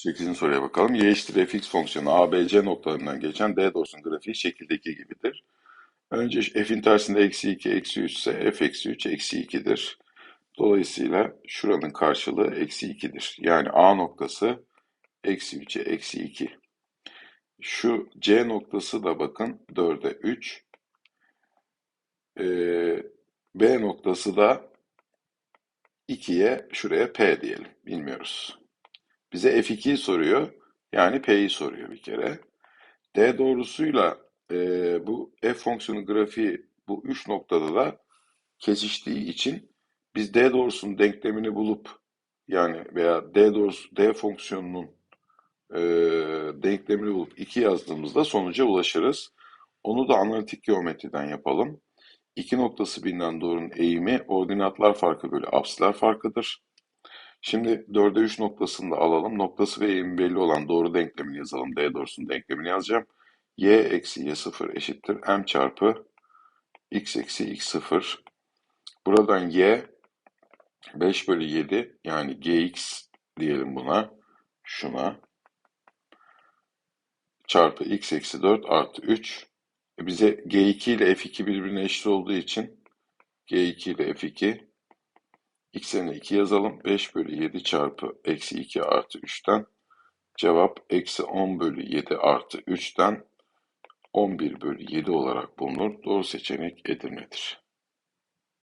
8. soruya bakalım. Y eşittir fx fonksiyonu ABC noktalarından geçen D doğrusunun grafiği şekildeki gibidir. Önce f'in tersinde eksi 2, eksi 3 ise f eksi 3 eksi 2'dir. Dolayısıyla şuranın karşılığı eksi 2'dir. Yani A noktası eksi 3'e eksi 2. Şu C noktası da bakın 4'e 3. Ee, B noktası da 2'ye şuraya P diyelim. Bilmiyoruz. Bize F2'yi soruyor. Yani P'yi soruyor bir kere. D doğrusuyla e, bu F fonksiyonu grafiği bu üç noktada da kesiştiği için biz D doğrusunun denklemini bulup yani veya D doğrusu D fonksiyonunun e, denklemini bulup 2 yazdığımızda sonuca ulaşırız. Onu da analitik geometriden yapalım. İki noktası bilinen doğrunun eğimi ordinatlar farkı bölü apsiler farkıdır. Şimdi 4'e 3 noktasını da alalım. Noktası ve eğimi belli olan doğru denklemini yazalım. D doğrusunun denklemini yazacağım. y eksi y0 eşittir m çarpı x eksi x0. Buradan y 5 bölü 7 yani gx diyelim buna. Şuna. Çarpı x eksi 4 artı 3. E bize g2 ile f2 birbirine eşit olduğu için g2 ile f2 x yerine 2 yazalım. 5 bölü 7 çarpı eksi 2 artı 3'ten cevap eksi 10 bölü 7 artı 3'ten 11 bölü 7 olarak bulunur. Doğru seçenek Edirne'dir.